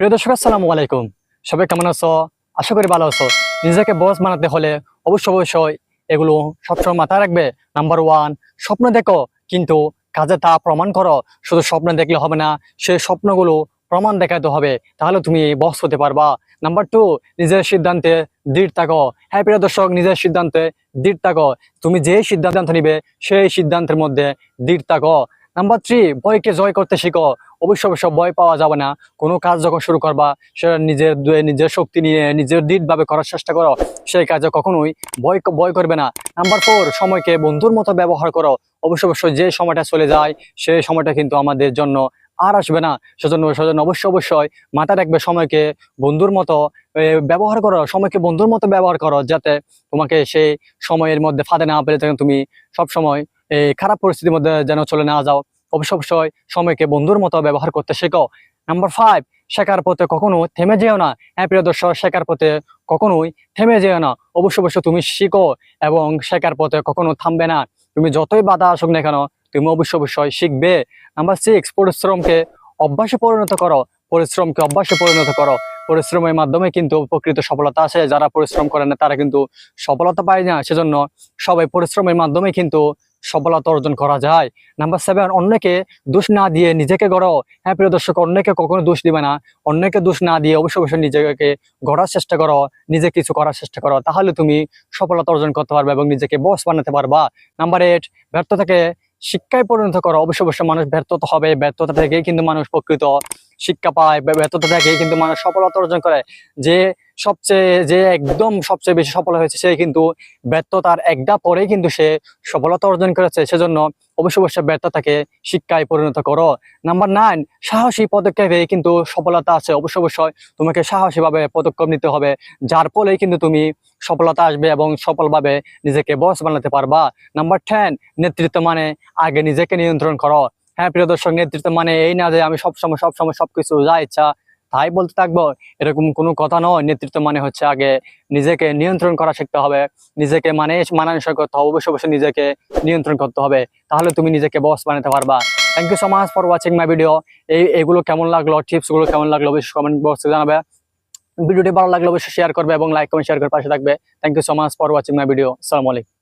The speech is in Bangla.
প্রিয় দর্শক, আসসালামু আলাইকুম। সবাই কেমন আছো? আশা করি ভালো আছো। নিজেকে বস বানাতে হলে অবশ্যই অবশ্যই এগুলো সবসময় মাথায় রাখবে। নাম্বার ওয়ান স্বপ্ন দেখো, কিন্তু কাজে তা প্রমাণ করো। শুধু স্বপ্ন দেখলে হবে না সেই স্বপ্নগুলো প্রমাণ দেখাতে হবে। তাহলে তুমি বস হতে পারবা। নাম্বার টু নিজের সিদ্ধান্তে দৃঢ় থাকো। হ্যাঁ প্রিয় দর্শক, নিজের সিদ্ধান্তে দৃঢ় থাকো। তুমি যে সিদ্ধান্ত নিবে, সেই সিদ্ধান্তের মধ্যে দৃঢ় থাকো। নাম্বার থ্রি ভয়কে জয় করতে শিখো। অবশ্য অবশ্য ভয় পাওয়া যাবে না। কোনো কাজ যখন শুরু করবা, সেটা নিজের নিজের শক্তি নিয়ে নিজের দৃঢ়ভাবে করার চেষ্টা করো। সেই কাজে কখনোই ভয় ভয় করবে না। নাম্বার ফোর সময়কে বন্ধুর মতো ব্যবহার করো। অবশ্য অবশ্যই যে সময়টা চলে যায় সেই সময়টা কিন্তু আমাদের জন্য আর আসবে না। সেজন্য সেজন্য অবশ্যই অবশ্যই মাথা রাখবে সময়কে বন্ধুর মতো ব্যবহার করো। সময়কে বন্ধুর মতো ব্যবহার করো, যাতে তোমাকে সেই সময়ের মধ্যে ফাঁদে না পেলে তুমি সব সময় এই খারাপ পরিস্থিতির মধ্যে যেন চলে না যাও। অবশ্য অবশ্যই সময়কে বন্ধুর মতো ব্যবহার করতে শেখো। নাম্বার ফাইভ শেখার পথে কখনো থেমে যেও না। হ্যাঁ প্রিয় দর্শক, শেখার পথে কখনোই থেমে যেও না। অবশ্য অবশ্যই তুমি শিখো এবং শেখার পথে কখনো থামবে না। তুমি যতই বাধা আসুক না কেন, তুমি অবশ্য অবশ্যই শিখবে। নাম্বার সিক্স পরিশ্রমকে অভ্যাসে পরিণত করো। পরিশ্রমকে অভ্যাসে পরিণত করো। পরিশ্রমের মাধ্যমে কিন্তু প্রকৃত সফলতা আসে। যারা পরিশ্রম করে না, তারা কিন্তু সফলতা পায় না। সেজন্য সবাই পরিশ্রমের মাধ্যমে কিন্তু সফলতা অর্জন করা যায়। নাম্বার সেভেন অন্যকে দোষ না দিয়ে নিজেকে গড়ো হ্যাঁ প্রিয় দর্শক, অন্যকে কখনো দোষ দিবে না। অন্যকে দোষ না দিয়ে অবশ্যই অবশ্যই নিজেকে গড়ার চেষ্টা করো, নিজে কিছু করার চেষ্টা করো। তাহলে তুমি সফলতা অর্জন করতে পারবে এবং নিজেকে বস বানাতে পারবা। নাম্বার এইট ব্যর্থতাকে শিক্ষায় পরিণত করো। অবশ্যই অবশ্যই মানুষ ব্যর্থতা হবে ব্যর্থতা থেকে কিন্তু মানুষ প্রকৃত শিক্ষা পায় ব্যর্থতা থেকেই কিন্তু মানুষ সফলতা অর্জন করে। যে সবচেয়ে, যে একদম সবচেয়ে বেশি সফল হয়েছে সে কিন্তু ব্যর্থতার একটা পরেই কিন্তু সে সফলতা অর্জন করেছে। সেজন্য অবশ্যই অবশ্যই ব্যর্থতাকে শিক্ষায় পরিণত করো। নাম্বার নাইন সাহসী পদক্ষেপে কিন্তু সফলতা আছে। অবশ্য অবশ্যই তোমাকে সাহসীভাবে পদক্ষেপ নিতে হবে, যার ফলেই কিন্তু তুমি সফলতা আসবে এবং সফলভাবে নিজেকে বস বানাতে পারবা। নাম্বার টেন নেতৃত্ব মানে আগে নিজেকে নিয়ন্ত্রণ করো। হ্যাঁ প্রিয় দর্শক, নেতৃত্ব মানে এই না যে আমি সবসময় সবসময় সবকিছু যা ইচ্ছা তাই বলতে থাকব। এরকম কোনো কথা নয়। নেতৃত্ব মানে হচ্ছে আগে নিজেকে নিয়ন্ত্রণ করা শিখতে হবে। নিজেকে মানে মানানসই করতে হবে। অবশ্যই অবশ্যই নিজেকে নিয়ন্ত্রণ করতে হবে। তাহলে তুমি নিজেকে বস বানাতে পারবা। Thank you so much for watching my video এই, এগুলো কেমন লাগল? টিপসগুলো কেমন লাগল? অবশ্যই কমেন্ট বক্সে জানাবে। ভিডিওটি ভালো লাগলে অবশ্যই শেয়ার করবে এবং লাইক কমেন্ট শেয়ার করে পাশে থাকবে। Thank you so much for watching my video আসসালামু আলাইকুম